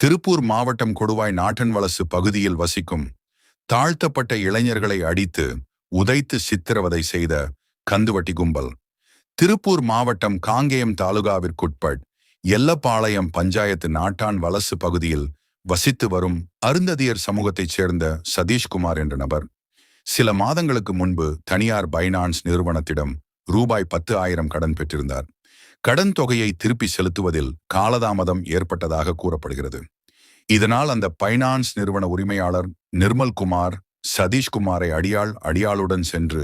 திருப்பூர் மாவட்டம் கொடுவாய் நாட்டன் வலசு பகுதியில் வசிக்கும் தாழ்த்தப்பட்ட இளைஞர்களை அடித்து உதைத்து சித்திரவதை செய்த கந்துவட்டி கும்பல். திருப்பூர் மாவட்டம் காங்கேயம் தாலுகாவிற்குட்பட் எல்லப்பாளையம் பஞ்சாயத்து நாட்டான் வலசு பகுதியில் வசித்து வரும் அருந்ததியர் சமூகத்தைச் சேர்ந்த சதீஷ்குமார் என்ற நபர். சில மாதங்களுக்கு முன்பு தனியார் பைனான்ஸ் நிறுவனத்திடம் ரூபாய் பத்து ஆயிரம் கடன் பெற்றிருந்தார். கடன் தொகையை திருப்பி செலுத்துவதில் காலதாமதம் ஏற்பட்டதாக கூறப்படுகிறது. இதனால் அந்த பைனான்ஸ் நிறுவன உரிமையாளர் நிர்மல்குமார் சதீஷ்குமாரை அடியாள் அடியாளுடன் சென்று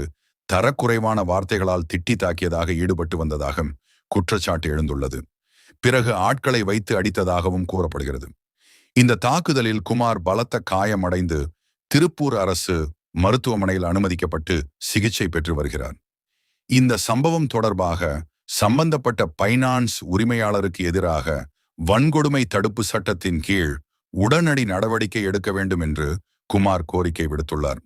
தரக்குறைவான வார்த்தைகளால் திட்டி தாக்கியதாக ஈடுபட்டு வந்ததாக குற்றச்சாட்டு எழுந்துள்ளது. பிறகு ஆட்களை வைத்து அடித்ததாகவும் கூறப்படுகிறது. இந்த தாக்குதலில் குமார் பலத்த காயமடைந்து திருப்பூர் அரசு மருத்துவமனையில் அனுமதிக்கப்பட்டு சிகிச்சை பெற்று வருகிறார். இந்த சம்பவம் தொடர்பாக சம்பந்தப்பட்ட பைனான்ஸ் உரிமையாளருக்கு எதிராக வன்கொடுமை தடுப்பு சட்டத்தின் கீழ் உடனடி நடவடிக்கை எடுக்க வேண்டும் என்று குமார் கோரிக்கை விடுத்துள்ளார்.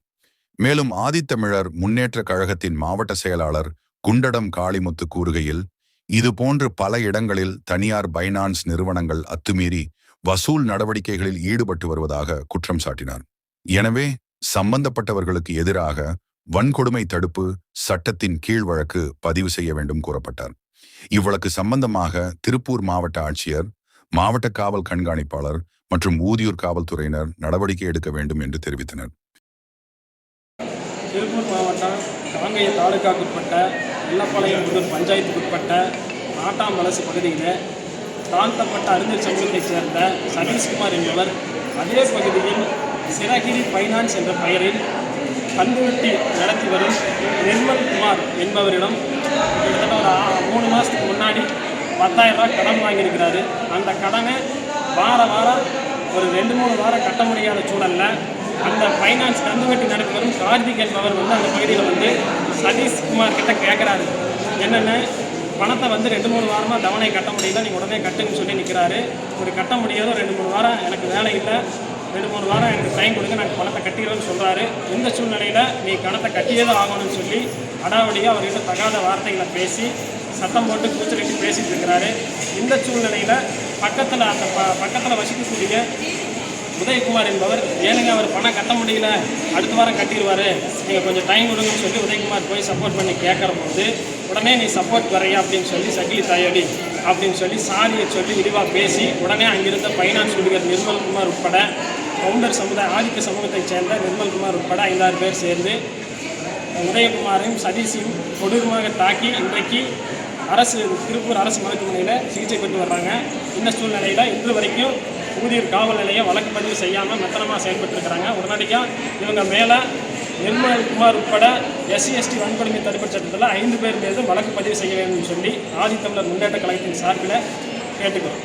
மேலும் ஆதித்தமிழர் முன்னேற்ற கழகத்தின் மாவட்ட செயலாளர் குண்டடம் காளிமுத்து கூறுகையில் இதுபோன்று பல இடங்களில் தனியார் பைனான்ஸ் நிறுவனங்கள் அத்துமீறி வசூல் நடவடிக்கைகளில் ஈடுபட்டு வருவதாக குற்றம் சாட்டினார். எனவே சம்பந்தப்பட்டவர்களுக்கு எதிராக வன்கொடுமை தடுப்பு சட்டத்தின் கீழ் வழக்கு பதிவு செய்ய வேண்டும் கூறப்பட்டார். இவ்வழக்கு சம்பந்தமாக திருப்பூர் மாவட்ட ஆட்சியர் மாவட்ட காவல் கண்காணிப்பாளர் மற்றும் ஊதியூர் காவல்துறையினர் நடவடிக்கை எடுக்க வேண்டும் என்று தெரிவித்தனர். திருப்பூர் மாவட்டம் காங்கேய தாலுக்காவுக்குட்பட்ட வெள்ளப்பாளையம் முதல் பஞ்சாயத்துக்குட்பட்ட நாட்டாம் வலசு பகுதியில் தாழ்த்தப்பட்ட அறிஞர் சமூகத்தைச் சேர்ந்த சதீஷ்குமார் என்பவர் அதே பகுதியில் சிறகிரி ஃபைனான்ஸ் என்ற பெயரில் கந்துவட்டி நடத்தி வரும் நிர்மல் குமார் என்பவரிடம் கிட்டத்தட்ட ஒரு மூணு மாதத்துக்கு முன்னாடி பத்தாயிரம் ரூபாய் கடன் வாங்கியிருக்கிறாரு. அந்த கடனை வார வாரம் ஒரு ரெண்டு மூணு வாரம் கட்ட முடியாத சூழலில் அந்த ஃபைனான்ஸ் கந்துவட்டி நடத்தி வரும் கார்த்திக் என்பவர் வந்து அந்த பகுதியில் வந்து சதீஷ்குமார் கிட்ட கேட்குறாரு என்னென்ன? பணத்தை வந்து ரெண்டு மூணு வாரமாக தவணை கட்ட முடியல நீங்கள் உடனே கட்டுன்னு சொல்லி நிற்கிறாரு ஒரு கட்ட முடியாத ரெண்டு மூணு வாரம் எனக்கு வேலை இல்லை. ரெண்டு மூணு வாரம் எனக்கு டைம் கொடுங்க நாங்கள் பணத்தை கட்டிடுறோம்னு சொல்கிறாரு இந்த சூழ்நிலையில் நீ பணத்தை கட்டியே தான் ஆகணும்னு சொல்லி அடாவடியாக அவர்கிட்ட தகாத வார்த்தைகளை பேசி சத்தம் போட்டு கூச்சலிட்டு பேசிட்டு இருக்கிறாரு. இந்த சூழ்நிலையில் பக்கத்தில் அந்த ப பக்கத்தில் வசிக்கக்கூடிய உதயகுமார் என்பவர் ஏனுங்க அவர் பணம் கட்ட முடியல அடுத்த வாரம் கட்டிடுவார். நீங்கள் கொஞ்சம் டைம் கொடுங்கன்னு சொல்லி உதயகுமார் போய் சப்போர்ட் பண்ணி கேட்குற போது உடனே நீ சப்போர்ட் வரையா அப்படின்னு சொல்லி சகிலி தாயடி அப்படின்னு சொல்லி சாரியை சொல்லி விரிவாக பேசி உடனே அங்கிருந்த ஃபைனான்ஸ் ஊழியர் நிர்மல்குமார் உட்பட கவுண்டர் சமுதாய ஆதிக்க சமூகத்தைச் சேர்ந்த நிர்மல்குமார் உட்பட ஐந்தாறு பேர் சேர்ந்து உதயகுமாரையும் சதீஷையும் கொடூரமாக தாக்கி இன்றைக்கு அரசு திருப்பூர் அரசு மருத்துவமனையில் சிகிச்சை பெற்று வர்றாங்க. இந்த சூழ்நிலையில் இன்று வரைக்கும் ஊதியர் காவல் நிலையம் வழக்கு பதிவு செய்யாமல் மெத்தனமாக செயல்பட்டுருக்கிறாங்க. உடனடியாக இவங்க மேலே நிர்மல் குமார் உட்பட எஸ்சி எஸ்டி வன்கொடுமை தடுப்பு சட்டத்தில் ஐந்து பேர் மீது வழக்கு பதிவு செய்ய வேண்டும் சொல்லி ஆதித்தமிழர் முன்னேற்ற கழகத்தின் சார்பில் கேட்டுக்கிறோம்.